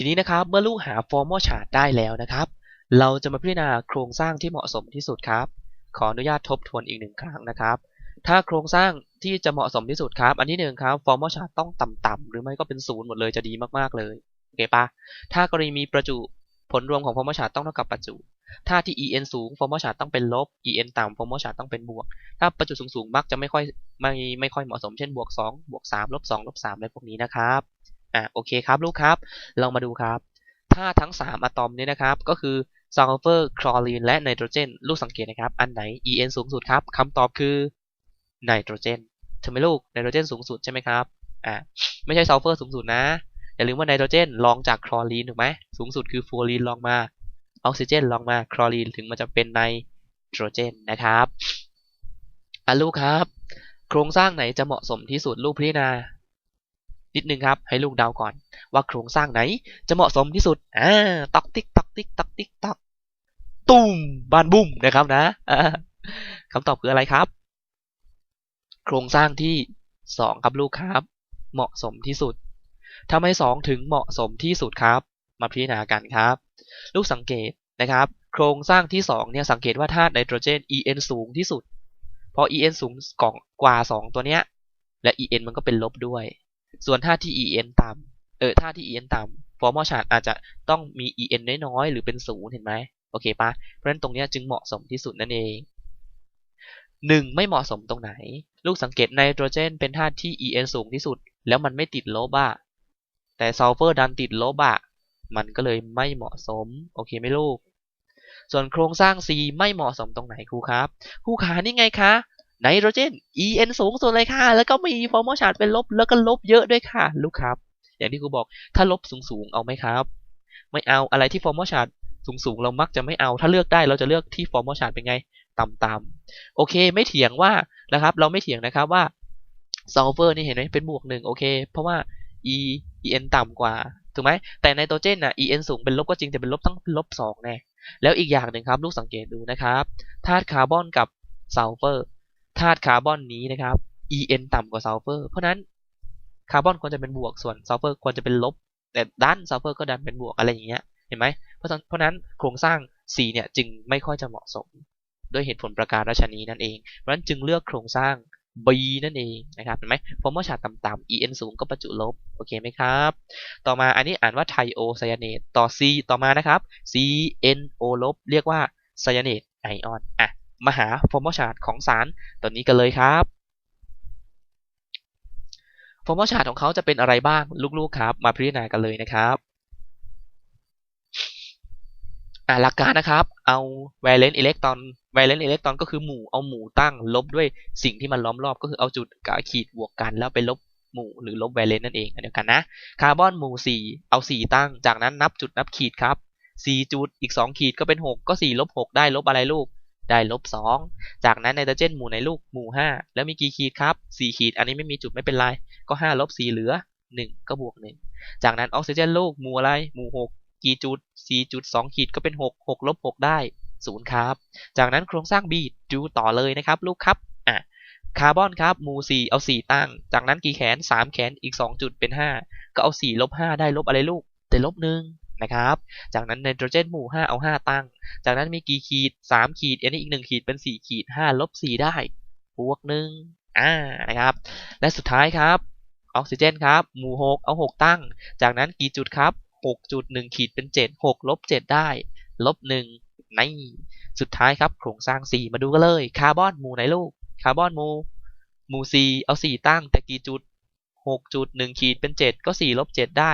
ทีนี้นะครับเมื่อลูกหา formal chart ได้แล้วนะครับ เราจะมาพิจารณาโครงสร้างที่เหมาะสมที่สุดครับ ขออนุญาตทบทวนอีกหนึ่งครั้งนะครับ ถ้าโครงสร้างที่จะเหมาะสมที่สุดครับ อันที่หนึ่งครับ formal chart ต้องต่ำๆหรือไม่ก็เป็นศูนย์หมดเลยจะดีมากๆเลยโอเคปะถ้ากรณีมีประจุผลรวมของ formal chart ต้องเท่ากับประจุ ถ้าที่ en สูง formal chart ต้องเป็นลบ en ต่ำ formal chart ต้องเป็นบวก ถ้าประจุสูงๆมักจะไม่ค่อยไม่ไม่ค่อยเหมาะสมเช่นบวก2บวก3ลบ2ลบ3อะไรพวกนี้นะครับ อะโอเคครับลูกครับ เรามาดูครับ ถ้าทั้ง 3 อะตอมนี้นะครับ ก็คือซัลเฟอร์คลอรีนและไนโตรเจน ลูกสังเกตนะครับ อันไหน En สูงสุดครับคำตอบคือไนโตรเจนใช่ไหมลูกไนโตรเจนสูงสุดใช่ไหมครับอ่าไม่ใช่ซัลเฟอร์สูงสุดนะอย่าลืมว่าไนโตรเจนรองจากคลอรีนถูกไหมสูงสุดคือฟลูออรีนรองมาออกซิเจนรองมาคลอรีนถึงมันจะเป็นไนโตรเจนนะครับอะลูกครับ โครงสร้างไหนจะเหมาะสมที่สุดลูกพิจารณา นิดนึงครับ ให้ลูกเดาก่อน ว่าโครงสร้างไหน จะเหมาะสมที่สุดอ่าตอกติ๊กตอกติ๊กตอกติ๊กตอกตุ้มบานบุ้มนะครับนะคำตอบคืออะไรครับ โครงสร้างที่สองครับลูกครับ เหมาะสมที่สุดทำไมสองถึงเหมาะสมที่สุดครับ มาพิจารณากันครับ ลูกสังเกตนะครับ โครงสร้างที่สองเนี่ยสังเกตว่าธาตุไนโตรเจน En สูงที่สุดพอ En สูงกว่าสองตัวเนี้ยและ En มันก็เป็นลบด้วย ส่วนธาตุที่ En ต่ำเออธาตุที่ En ต่ำฟอร์มอลชาร์ตอาจจะต้องมี En น้อยๆ หรือเป็นศูนย์เห็นไหมโอเคปะเพราะฉะนั้นตรงนี้จึงเหมาะสมที่สุดนั่นเองหนึ่งไม่เหมาะสมตรงไหน ลูกสังเกตไนโตรเจนเป็นธาตุที่ En สูงที่สุด แล้วมันไม่ติดลบอะแต่ซัลเฟอร์ดันติดลบอะมันก็เลยไม่เหมาะสม โอเคไหมลูก ส่วนโครงสร้าง C ไม่เหมาะสมตรงไหนครูครับครูขานี่ไงคะ ไนโตรเจน En สูงสุดเลยค่ะ แล้วก็มีฟอร์มอชาร์ตเป็นลบ แล้วก็ลบเยอะด้วยค่ะ ลูกครับ อย่างที่ครูบอก ถ้าลบสูงๆ เอาไหมครับ ไม่เอา อะไรที่ฟอร์มอชาร์ตสูงๆ เรามักจะไม่เอา ถ้าเลือกได้เราจะเลือกที่ฟอร์มอชาร์ตเป็นไง ต่ำๆ โอเค ไม่เถียงว่า นะครับ เราไม่เถียงนะครับว่าซัลเฟอร์นี่เห็นไหมเป็นบวกหนึ่งโอเค เพราะว่า E En ต่ำกว่า ถูกไหม แต่ไนโตรเจนอะ En สูงเป็นลบก็จริง แต่เป็นลบตั้งลบสองแน่ แล้วอีกอย่างหนึ่งครับ ลูกสังเกตดูนะครับ ธาตุคาร์บอนกับซัลเฟอร์ ธาตุคาร์บอนนี้นะครับ En ต่ำกว่าซัลเฟอร์ เพราะนั้นคาร์บอนควรจะเป็นบวกส่วนซัลเฟอร์ควรจะเป็นลบ แต่ด้านซัลเฟอร์ก็ดันเป็นบวกอะไรอย่างเงี้ยเห็นไหมเพราะเพราะนั้นโครงสร้าง C เนี่ยจึงไม่ค่อยจะเหมาะสม ด้วยเหตุผลประการราชนีนั่นเอง เพราะนั้นจึงเลือกโครงสร้าง B นั่นเองนะครับเห็นไหมฟอร์มอลชาร์ตต่ำๆ En สูงก็ประจุลบ โอเคไหมครับ ต่อมาอันนี้อ่านว่าไทโอไซยาเนตต่อ C ต่อมานะครับ CNO ลบเรียกว่าไซยาเนตไอออนอะ มาหาฟอร์มอลชาร์ตของสารตัวนี้กันเลยครับฟอร์มอลชาร์ตของเขาจะเป็นอะไรบ้างลูกๆครับ มาพิจารณากันเลยนะครับอ่าหลักการนะครับ เอา valence electron valence electron ก็คือหมู่เอาหมู่ตั้งลบด้วยสิ่งที่มันล้อมรอบก็คือเอาจุดกับขีดบวกกัน แล้วไปลบหมู่หรือลบ valence นั่นเองเดียวกันนะคาร์บอนหมู่ 4 เอา 4 ตั้ง จากนั้นนับจุดนับขีดครับ 4 จุดอีก 2 ขีดก็เป็น 6 ก็ 4 ลบ 6 ได้ลบอะไรลูก ได้ลบ2จากนั้นไนโตรเจนหมู่ในลูกหมู่ 5 แล้วมีกี่ขีดครับ 4 ขีด อันนี้ไม่มีจุดไม่เป็นไร ก็ 5 ลบ 4 เหลือ 1 ก็บวก 1 จากนั้นออกซิเจนลูกหมู่อะไร หมู่ 6 กี่จุด 4 จุด 2 ขีดก็เป็น 6 6 ลบ 6 ได้ 0 ครับ จากนั้นโครงสร้าง B ดูต่อเลยนะครับลูกครับอะคาร์บอนครับหมู่ 4 เอา 4 ตั้ง จากนั้นกี่แขน 3 แขน อีก 2 จุดเป็น 5 ก็เอา 4 ลบ 5 ได้ลบอะไรลูกได้ลบ 1 นะครับ จากนั้นไนโตรเจนหมู่ 5 เอา 5 ตั้ง จากนั้นมีกี่ขีด 3 ขีด อันนี้อีก 1 ขีดเป็น 4 ขีด 5 ลบ 4 ได้บวก1อ่า นะครับ และสุดท้ายครับออกซิเจนครับ หมู่ 6 เอา 6 ตั้ง จากนั้นกี่จุดครับ 6 จุด 1 ขีดเป็น 7 6 ลบ 7 ได้ ลบ 1 ใน สุดท้ายครับ โครงสร้าง 4 มาดูกันเลย คาร์บอนหมู่ไหนลูก คาร์บอนหมู่ หมู่ 4 เอา 4 ตั้ง แต่กี่จุด 6 จุด 1 ขีดเป็น 7 ก็ 4 ลบ 7 ได้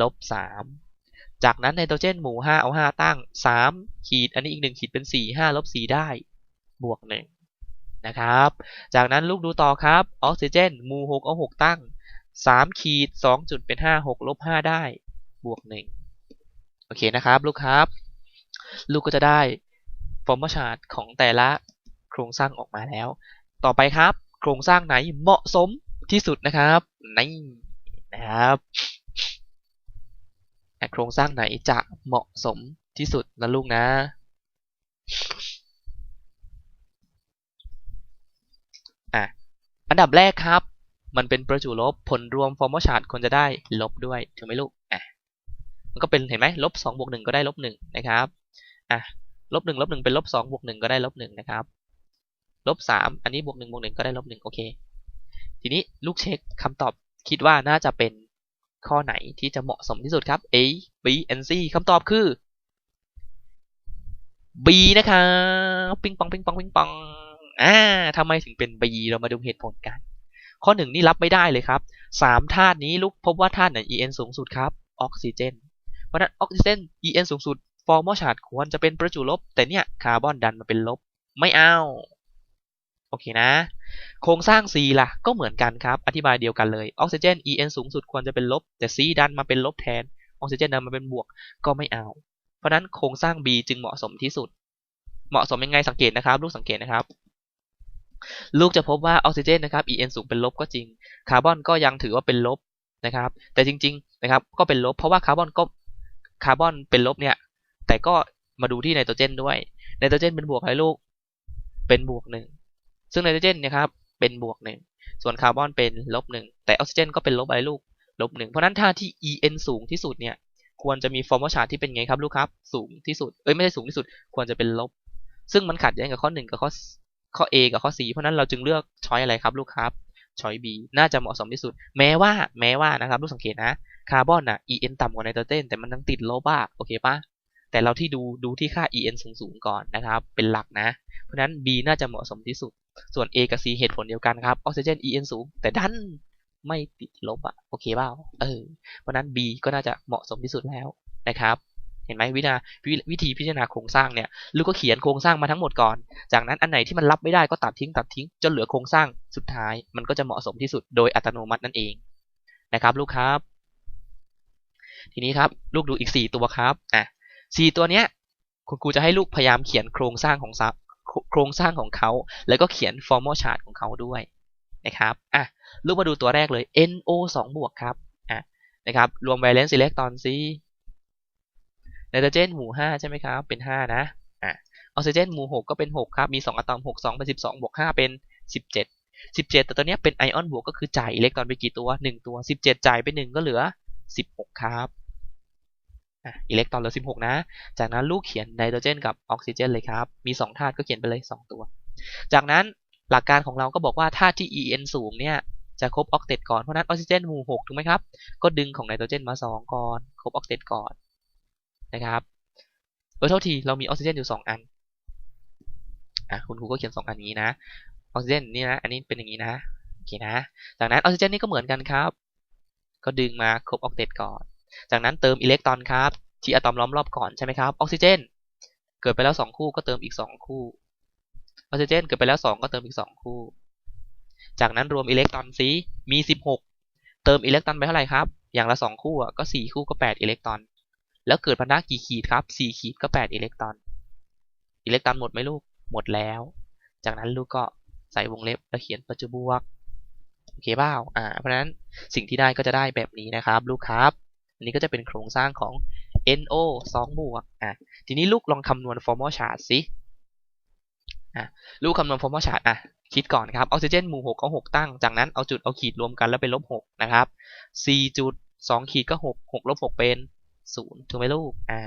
ลบ 3 จากนั้นไนโตรเจนหมู่ 5 เอา 5 ตั้ง 3 ขีด อันนี้อีก 1 ขีดเป็น 4 5 ลบ 4 ได้ บวก 1 นะครับ จากนั้นลูกดูต่อครับ ออกซิเจนหมู่ 6 เอา 6 ตั้ง 3 ขีด 2 จุดเป็น 5 6 ลบ 5 ได้ บวก 1 โอเคนะครับ ลูกครับ ลูกก็จะได้ฟอร์มชาร์ตของแต่ละโครงสร้างออกมาแล้ว ต่อไปครับ โครงสร้างไหนเหมาะสมที่สุดนะครับ นี่นะครับ โครงสร้างไหนจะเหมาะสมที่สุดนะลูกนะ อะ อันดับแรกครับ มันเป็นประจุลบผลรวมฟอร์มชาร์ตควรจะได้ลบด้วยถูกไหมลูก อะ มันก็เป็นเห็นไหมลบสองบวกหนึ่งก็ได้ลบหนึ่งนะครับ อะ ลบหนึ่งลบหนึ่งเป็นลบสองบวกหนึ่งก็ได้ลบหนึ่งนะครับลบสามอันนี้บวกหนึ่งบวกหนึ่งก็ได้ลบหนึ่งโอเค ทีนี้ลูกเช็คคำตอบคิดว่าน่าจะเป็น ข้อไหนที่จะเหมาะสมที่สุดครับ A B and C คำตอบคือ B นะครับปิงปองปิงปองปิงปองอ่าทำไมถึงเป็น B เรามาดูเหตุผลกัน ข้อหนึ่งนี่รับไม่ได้เลยครับสามธาตุนี้ลูกพบว่าธาตุไหน En สูงสุดครับออกซิเจน เพราะนั้นออกซิเจน En สูงสุด ฟอร์มอลชาร์ดควรจะเป็นประจุลบ แต่เนี่ยคาร์บอนดันมาเป็นลบ ไม่เอา โอเคนะ โครงสร้าง C ล่ะ ก็เหมือนกันครับ อธิบายเดียวกันเลย ออกซิเจน En สูงสุดควรจะเป็นลบ แต่ C ดันมาเป็นลบแทน ออกซิเจนดันมาเป็นบวก ก็ไม่เอา เพราะนั้นโครงสร้าง B จึงเหมาะสมที่สุด เหมาะสมยังไงสังเกตนะครับ ลูกสังเกตนะครับ ลูกจะพบว่าออกซิเจนนะครับ En สูงเป็นลบก็จริง คาร์บอนก็ยังถือว่าเป็นลบนะครับ แต่จริงๆนะครับ ก็เป็นลบ เพราะว่าคาร์บอนก็ คาร์บอนเป็นลบเนี่ย แต่ก็มาดูที่ไนโตรเจนด้วย ไนโตรเจนเป็นบวกอะไรลูก เป็นบวกหนึ่ง ซึ่งไนโตรเจนนะครับเป็นบวกหนึ่งส่วนคาร์บอนเป็นลบหนึ่งแต่ออกซิเจนก็เป็นลบอะไรลูกลบหนึ่งเพราะนั้นถ้าที่ En สูงที่สุดเนี่ยควรจะมีฟอร์มอลชาร์ที่เป็นไงครับลูกครับ สูงที่สุดเอ้ยไม่ใช่สูงที่สุด ควรจะเป็นลบ ซึ่งมันขัดแย้งกับข้อหนึ่งกับข้อข้อ A กับข้อ C เพราะนั้นเราจึงเลือกช้อยอะไรครับลูกครับช้อย B น่าจะเหมาะสมที่สุด แม้ว่าแม้ว่านะครับลูกสังเกตนะคาร์บอนอะ En ต่ำกว่าไนโตรเจนแต่มันยังติดลบอะโอเคปะแต่เราที่ดูดูที่ค่า En สูงสูงก่อนนะครับ เป็นหลักนะ เพราะนั้น B น่าจะเหมาะสมที่สุด ส่วน A กับ C เหตุผลเดียวกันครับออกซิเจน En สูง แต่ดันไม่ติดลบอะโอเคเปล่าเออเพราะนั้น B ก็น่าจะเหมาะสมที่สุดแล้วนะครับ เห็นไหมวิธีวิธีพิจารณาโครงสร้างเนี่ยลูกก็เขียนโครงสร้างมาทั้งหมดก่อน จากนั้นอันไหนที่มันรับไม่ได้ก็ตัดทิ้งตัดทิ้งจนเหลือโครงสร้างสุดท้าย มันก็จะเหมาะสมที่สุดโดยอัตโนมัตินั่นเองนะครับ ลูกครับ ทีนี้ครับ ลูกดูอีก 4 ตัวครับอะสี่ตัวเนี้ยคุณครูจะให้ลูกพยายามเขียนโครงสร้างของซับ โครงสร้างของเขา แล้วก็เขียน formal chart ของเขาด้วยนะครับอะลูกมาดูตัวแรกเลย NO 2บวกครับอะนะครับรวม valence electron ซิไนโตรเจนหมู่ 5 ใช่ไหมครับ เป็น 5 นะอะออกซิเจนหมู่ 6 ก็เป็น 6 ครับ มี 2 อะตอม 6 2 เป็น 12 บวก 5 เป็น 17 17 แต่ตัวนี้เป็นไอออนบวกก็คือจ่ายอิเล็กตรอนไปกี่ตัว 1 ตัว 17 จ่ายไป 1 ก็เหลือ 16 ครับ อิเล็กตรอนเหลือ 16 นะ จากนั้นลูกเขียนไนโตรเจนกับออกซิเจนเลยครับ มี2ธาตุก็เขียนไปเลย 2 ตัว จากนั้นหลักการของเราก็บอกว่าธาตุที่ En สูงเนี่ยจะครบออกเตตก่อน เพราะนั้นออกซิเจนหมู่6ถูกไหมครับ ก็ดึงของไนโตรเจนมา 2 ก่อน ครบออกเตตก่อนนะครับเออโทษทีเรามีออกซิเจนอยู่ 2 อันอะคุณครูก็เขียน 2 อันนี้นะ ออกซิเจนนี่นะ อันนี้เป็นอย่างนี้นะ โอเคนะ จากนั้นออกซิเจนนี่ก็เหมือนกันครับ ก็ดึงมาครบออกเตตก่อน จากนั้นเติมอิเล็กตรอนครับที่อะตอมล้อมรอบก่อนใช่ไหมครับออกซิเจน เกิดไปแล้ว 2 คู่ก็เติมอีก 2 คู่ออกซิเจนเกิดไปแล้ว 2 ก็เติมอีก 2 คู่ จากนั้นรวมอิเล็กตรอนซีมี 16 เติมอิเล็กตรอนไปเท่าไหร่ครับ อย่างละ 2 คู่ก็ 4 คู่ก็ 8 อิเล็กตรอน แล้วเกิดพันธะกี่ขีดครับ 4 ขีดก็ 8 อิเล็กตรอน อิเล็กตรอนหมดไหมลูก หมดแล้ว จากนั้นลูกก็ใส่วงเล็บแล้วเขียนประจุบวก โอเคเปล่าอ่า เพราะฉะนั้นสิ่งที่ได้ก็จะได้แบบนี้นะครับ ลูกครับ อันนี้ก็จะเป็นโครงสร้างของ NO 2บวกอะทีนี้ลูกลองคำนวณ formal chart สิอะลูกคำนวณ formal chart อะคิดก่อนครับออกซิเจนหมู่6ก็6ตั้ง จากนั้นเอาจุดเอาขีดรวมกันแล้วเป็นลบ6นะครับ4จุด2ขีดก็ 6 6ลบ6เป็นศูนย์ถูกไหมลูกอ่า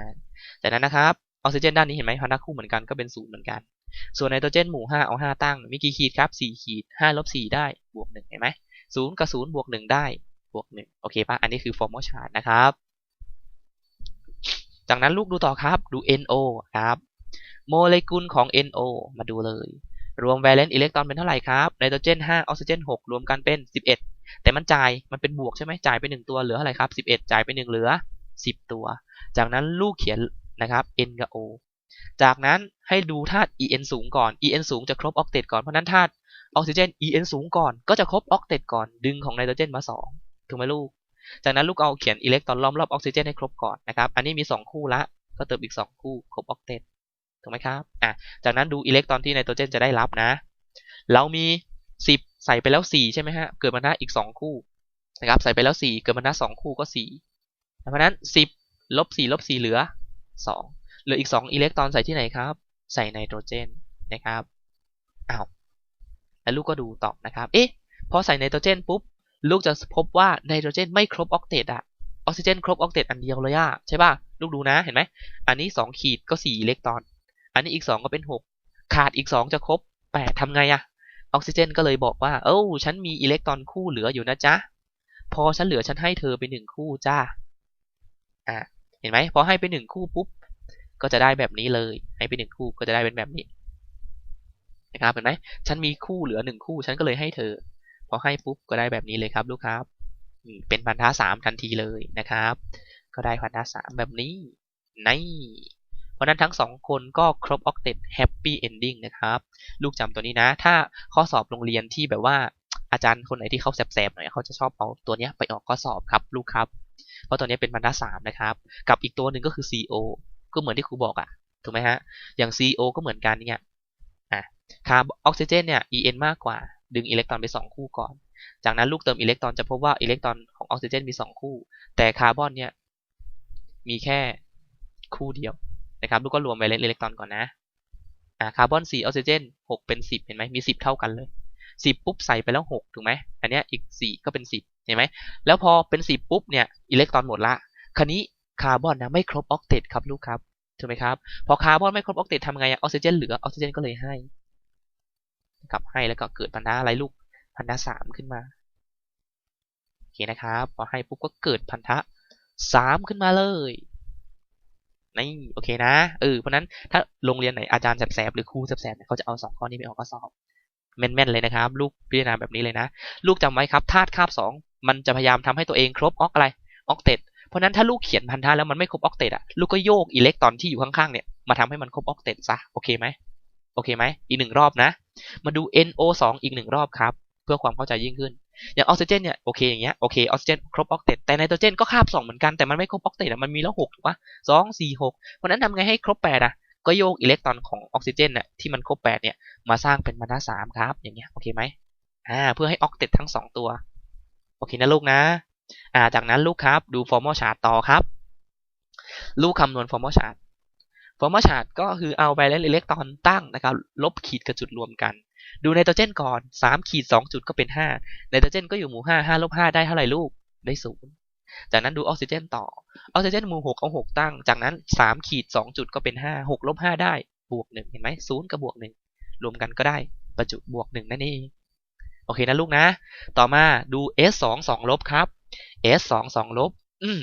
จากนั้นนะครับออกซิเจนด้านนี้เห็นไหมพันธะคู่เหมือนกันก็เป็นศูนย์เหมือนกัน ส่วนไนโตรเจนหมู่ห้าเอาห้าตั้ง มีกี่ขีดครับสี่ขีดห้าลบสี่ได้ บวกหนึ่งเห็นไหมศูนย์กับศูนย์บวกหนึ่งได้ บวกหนึ่งโอเคปะอันนี้คือ formal chart นะครับ จากนั้นลูกดูต่อครับ ดู NO ครับ โมเลกุลของ NO มาดูเลย รวม valence อิเล็กตรอนเป็นเท่าไหร่ครับ ไนโตรเจน 5 ออกซิเจน 6 รวมกันเป็น 11 แต่มันจ่าย มันเป็นบวกใช่ไหมจ่ายไป 1 ตัว เหลือเท่าไหร่ครับ 11 จ่ายไป 1 เหลือ 10 ตัว จากนั้นลูกเขียนนะครับ n กับ o จากนั้นให้ดูธาตุ en สูงก่อน en สูงจะครบออกเตตก่อน เพราะนั้นธาตุออกซิเจน en สูงก่อน ก็จะครบออกเตตก่อน ดึงของไนโตรเจนมา 2 ถูกไหมลูก จากนั้นลูกเอาเขียนอิเล็กตรอนล้อมรอบออกซิเจนให้ครบก่อนนะครับ อันนี้มี 2 คู่ละ ก็เติมอีก 2 คู่ครบออกเตตถูกไหมครับ อะ จากนั้นดูอิเล็กตรอนที่ไนโตรเจนจะได้รับนะ เรามี 10 ใส่ไปแล้ว 4 ใช่ไหมฮะ เกิดมาหน้าอีก 2 คู่นะครับ ใส่ไปแล้ว 4 เกิดมาหน้า 2 คู่ก็ 4 เพราะนั้น 10ลบ4ลบ4เหลือ 2 เหลืออีก 2 อิเล็กตรอนใส่ที่ไหนครับ ใส่ไนโตรเจนนะครับ อ้าว แล้วลูกก็ดูต่อนะครับ เอ๊ะ พอใส่ไนโตรเจนปุ๊บ ลูกจะพบว่าไนโตรเจนไม่ครบออกเตตอะออกซิเจนครบออกเตตอันเดียวเลยอะใช่ป่ะลูกดูนะเห็นไหมอันนี้สองขีดก็สี่อิเล็กตรอน อันนี้อีกสองก็เป็นหกขาดอีกสองจะครบแปดทำไงอะออกซิเจนก็เลยบอกว่า เอ้าฉันมีอิเล็กตรอนคู่เหลืออยู่นะจ๊ะพอฉันเหลือฉันให้เธอไปหนึ่งคู่จ้าอ่าเห็นไหมพอให้ไปหนึ่งคู่ปุ๊บก็จะได้แบบนี้เลย ให้ไปหนึ่งคู่ก็จะได้เป็นแบบนี้นะครับเห็นไหมฉันมีคู่เหลือหนึ่งคู่ ฉันก็เลยให้เธอ พอให้ปุ๊บก็ได้แบบนี้เลยครับลูกครับเป็นพันธะสามทันทีเลยนะครับ ก็ได้พันธะสามแบบนี้ในเพราะนั้นทั้งสองคนก็ครบออกเต็ดแฮปปี้เอนดิ้งนะครับ ลูกจำตัวนี้นะ ถ้าข้อสอบโรงเรียนที่แบบว่าอาจารย์คนไหนที่เขาแสบๆหน่อยเขาจะชอบเอาตัวนี้ไปออกข้อสอบครับลูกครับ เพราะตัวนี้เป็นบรรทัดสามนะครับ กับอีกตัวหนึ่งก็คือ CO ก็เหมือนที่ครูบอกอะ่ะถูกไหมฮะอย่าง CO ก็เหมือนกันเนี่ยอะคาร์บออกซิเจนเนี่ย En มากกว่า ดึงอิเล็กตรอนไป 2 คู่ก่อน จากนั้นลูกเติมอิเล็กตรอนจะพบว่าอิเล็กตรอนของออกซิเจนมี 2 คู่ แต่คาร์บอนเนี่ยมีแค่คู่เดียวนะครับ ลูกก็รวมไวเลนอิเล็กตรอนก่อนนะอ่าคาร์บอน4ออกซิเจน6เป็น 10 เห็นไหมมี 10 เท่ากันเลย 10 ปุ๊บใส่ไปแล้ว 6 ถูกไหมอันนี้อีก 4 ก็เป็น 10 เห็นไหมแล้วพอเป็น 10 ปุ๊บเนี่ยอิเล็กตรอนหมดละคันนี้คาร์บอนนะไม่ครบออกเตตครับลูกครับถูกไหมครับ พอคาร์บอนไม่ครบออกเตตทำไงอะออกซิเจนเหลือออกซิเจนก็เลยให้ กับให้แล้วก็เกิดพันธะอะไรลูกพันธะสามขึ้นมาโอเคนะครับพอให้ปุ๊บก็เกิดพันธะสามขึ้นมาเลยนี่โอเคนะเออเพราะนั้นถ้าโรงเรียนไหนอาจารย์แสบๆหรือครูแสบๆเขาจะเอาสองข้อนี้ไปออกข้อสอบแม่นๆเลยนะครับ ลูกพิจารณาแบบนี้เลยนะ ลูกจำไว้ครับธาตุคาบสองมันจะพยายามทำให้ตัวเองครบออกอะไรออกเตตเพราะนั้นถ้าลูกเขียนพันธะแล้วมันไม่ครบออกเตตอะลูกก็โยกอิเล็กตรอนที่อยู่ข้างๆเนี่ยมาทำให้มันครบออกเตตซะโอเคไหม โอเคไหมอีกหนึ่งรอบนะ มาดู NO2 อีกหนึ่งรอบครับ เพื่อความเข้าใจยิ่งขึ้น อย่างออกซิเจนเนี่ยโอเคอย่างเงี้ยโอเคออกซิเจนครบออกเตตแต่ไนโตรเจนก็คาบสองเหมือนกันแต่มันไม่ครบออกเตตมันมีแล้วหกถูกปะสองสี่หกเพราะนั้นทำไงให้ครบแปดอะก็โยกอิเล็กตรอนของออกซิเจนเนี่ยที่มันครบแปดเนี่ยมาสร้างเป็นบรรทัดสามครับ อย่างเงี้ยโอเคไหมอ่าเพื่อให้ออกเตตทั้งสองตัวโอเคนะลูกนะอ่าจากนั้นลูกครับดูฟอร์มอลชาร์ตต่อครับ ลูกคำนวณฟอร์มอลชาร์ต ฟอร์มอลชาร์ตก็คือเอาไปแล้วอิเล็กตรอนตั้งนะครับลบขีดกับจุดรวมกัน ดูไนโตรเจนก่อน 3 ขีด 2 จุดก็เป็น5ไนโตรเจนก็อยู่หมู่ 5 5ลบ5ได้เท่าไหร่ลูกได้ศูนย์จากนั้นดูออกซิเจนต่อออกซิเจนหมู่ 6 เอา 6 ตั้ง จากนั้น 3 ขีด 2 จุดก็เป็น 5 6ลบ5ได้บวก 1 เห็นไหมศูนย์กับบวก 1 รวมกันก็ได้ประจุบวก 1 นั่นเองโอเคนะลูกนะ ต่อมาดู S 2 2ลบครับ S 2 2ลบ อืม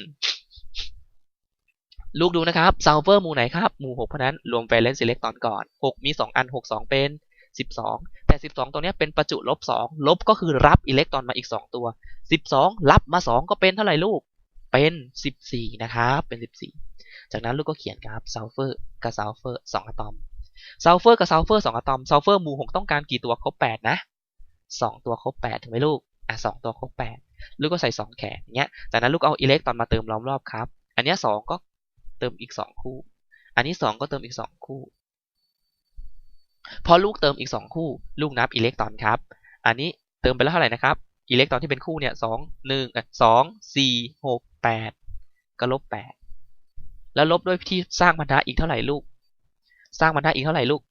ลูกดูนะครับซัลเฟอร์หมู่ไหนครับ หมู่6เพราะนั้นรวมไวเลนซ์อิเล็กตอนก่อน 6 มี 2 อัน 6 2 เป็น 12 แต่ 12 ตัวนี้เป็นประจุลบ 2 ลบก็คือรับอิเล็กตรอนมาอีก 2 ตัว 12 รับมา 2 ก็เป็นเท่าไหร่ลูก เป็น 14 นะครับ เป็น 14 จากนั้นลูกก็เขียนครับซัลเฟอร์กับซัลเฟอร์2อะตอมซัลเฟอร์กับซัลเฟอร์2อะตอมซัลเฟอร์หมู่ 6 ต้องการกี่ตัวครบ 8 นะ 2 ตัวครบ 8ถูกไหมลูก อะ 2 ตัวครบ 8 ลูกก็ใส่ 2 แขนเงี้ย จากนั้นลูกเอาอิเล็กตรอนมาเติมล้อมรอบครับ อันนี้2ก็ เติมอีก2คู่ อันนี้2ก็เติมอีก2คู่ พอลูกเติมอีก2คู่ ลูกนับอิเล็กตรอนครับ อันนี้เติมไปแล้วเท่าไหร่นะครับ อิเล็กตรอนที่เป็นคู่เนี่ยสองหนึ่งสองสี่หกแปดก็ลบแปดแล้วลบด้วยที่สร้างพันธะอีกเท่าไหร่ลูก สร้างพันธะอีกเท่าไหร่ลูก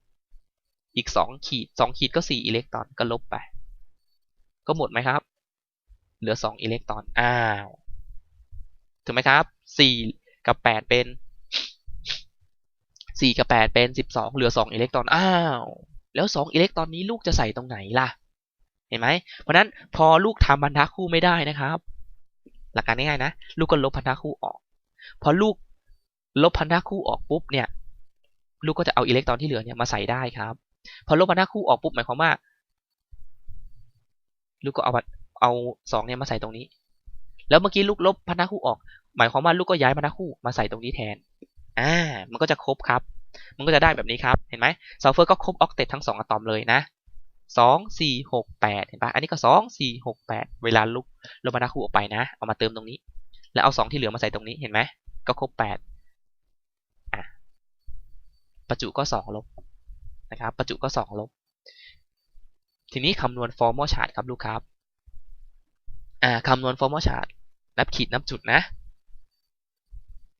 อีกสองขีดสองขีดก็สี่อิเล็กตรอนก็ลบไป ก็หมดไหมครับ เหลือสองอิเล็กตรอน อ้าว ถูกไหมครับสี่ กับแปดเป็นสี่กับแปดเป็นสิบสองเหลือสองอิเล็กตรอน อ้าว แล้วสองอิเล็กตรอนนี้ลูกจะใส่ตรงไหนล่ะ เห็นไหม เพราะนั้นพอลูกทำพันธะคู่ไม่ได้นะครับ หลักการง่ายๆนะ ลูกก็ลบพันธะคู่ออก พอลูกลบพันธะคู่ออกปุ๊บเนี่ย ลูกก็จะเอาอิเล็กตรอนที่เหลือเนี่ยมาใส่ได้ครับ พอลบพันธะคู่ออกปุ๊บหมายความว่า ลูกก็เอาเอาสองเนี่ยมาใส่ตรงนี้ แล้วเมื่อกี้ลูกลบพันธะคู่ออก หมายความว่าลูกก็ย้ายพันธะคู่มาใส่ตรงนี้แทน อ่า มันก็จะครบครับ มันก็จะได้แบบนี้ครับ เห็นไหมซัลเฟอร์ก็ครบออกเตตทั้งสองอะตอมเลยนะสองสี่หกแปดเห็นปะอันนี้ก็สองสี่หกแปดเวลาลุกลบพันธะคู่ออกไปนะ เอามาเติมตรงนี้ แล้วเอาสองที่เหลือมาใส่ตรงนี้ เห็นไหม ก็ครบแปดอะ ประจุก็สองลบนะครับ ประจุก็สองลบ ทีนี้คำนวณฟอร์มอลชาร์ตครับลูกครับ อ่า คำนวณฟอร์มอลชาร์ตนับขีดนับจุดนะ